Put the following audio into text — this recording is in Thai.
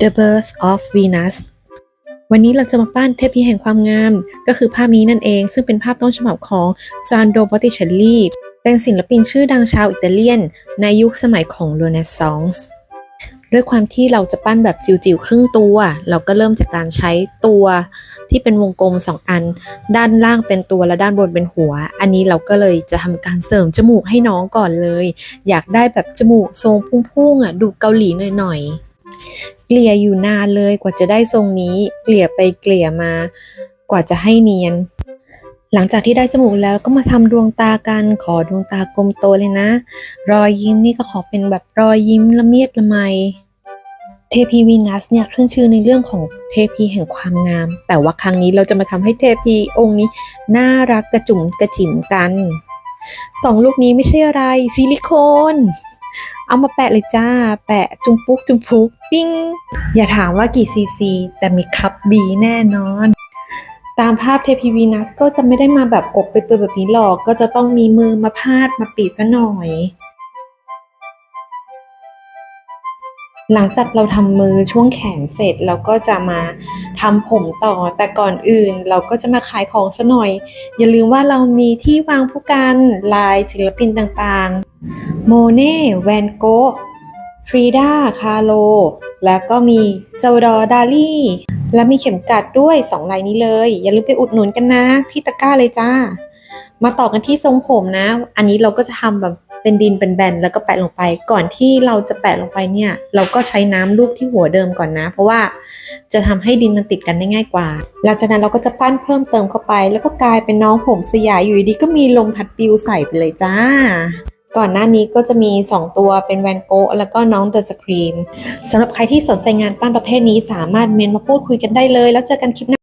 The Birth of Venus วันนี้เราจะมาปั้นเทพีแห่งความงาม ก็คือภาพนี้นั่นเอง ซึ่งเป็นภาพต้นฉบับของซานโดบอติเชลลีเป็นศิลปินชื่อดังชาวอิตาเลียน ในยุคสมัยของเรเนซองส์ด้วยความที่เราจะปั้นแบบจิ๋วๆครึ่งตัว เราก็เริ่มจากการใช้ตัวที่เป็นวงกลม 2 อัน ด้านล่างเป็นตัวและด้านบนเป็นหัว อันนี้เราก็เลยจะทำการเสริมจมูกให้น้องก่อนเลย อยากได้แบบจมูกทรงพุ่งๆอะดูเกาหลีหน่อยๆ เกลี่ยอยู่นานเลยกว่าจะได้ทรงนี้ เกลี่ยไปเกลี่ยมากว่าจะให้เนียน หลังจากที่ได้จมูกแล้วก็มาทำดวงตากันขอดวงตากลมโตเลยนะ รอยยิ้มนี่ก็ขอเป็นแบบรอยยิ้มละเมียดละไมเทพีวีนัสเนี่ยขึ้นชื่อในเรื่องของเทพีแห่งความงาม แต่ว่าครั้งนี้เราจะมาทำให้เทพีองค์นี้ น่ารักกระจุ๋มกระจิ๋มกันสองลูกนี้ไม่ใช่อะไรซิลิโคน เอามาแปะเลยจ้า แปะจุมปุ๊กจุมปุ๊กติ้ง อย่าถามว่ากี่ซีซี แต่มีคับบีแน่นอน ตามภาพเทพีวีนัสก็จะไม่ได้มาแบบอกไปเปื่อยแบบนี้หรอก ก็จะต้องมีมือมาพาดมาปีดซะหน่อย หลังจากเราทำมือช่วงแขนเสร็จเราก็จะมาทำผมต่อแต่ก่อนอื่น เราก็จะมาขายของซะหน่อย อย่าลืมว่าเรามีที่วางผู้กันลายศิลปินต่างๆ โมเน่แวนโกฟรีดาคาโล แล้วก็มีซาวดอร์ดาลี่ และมีเข็มกัดด้วย 2 ลายนี้เลย อย่าลืมไปอุดหนุนกันนะ ที่ตะกร้าเลยจ้า มาต่อกันที่ทรงผมนะ อันนี้เราก็จะทำแบบ เป็นดินเป็นแบนแล้วก็แปะลงไป ก่อนที่เราจะแปะลงไปเนี่ย เราก็ใช้น้ำลูบที่หัวเดิมก่อนนะ เพราะว่าจะทำให้ดินมันติดกันได้ง่ายกว่า หลังจากนั้นเราก็จะปั้นเพิ่มเติมเข้าไป แล้วก็กลายเป็นน้องผมสยายอยู่ดีก็มีลมพัดปิวใส่ไปเลยจ้าก่อนหน้านี้ก็จะมี 2 ตัวเป็นแวนโกะแล้วก็น้องเดอะสครีมสำหรับใครที่สนใจงานปั้นประเภทนี้สามารถเมนมาพูดคุยกันได้เลย แล้วเจอกันคลิปหน้า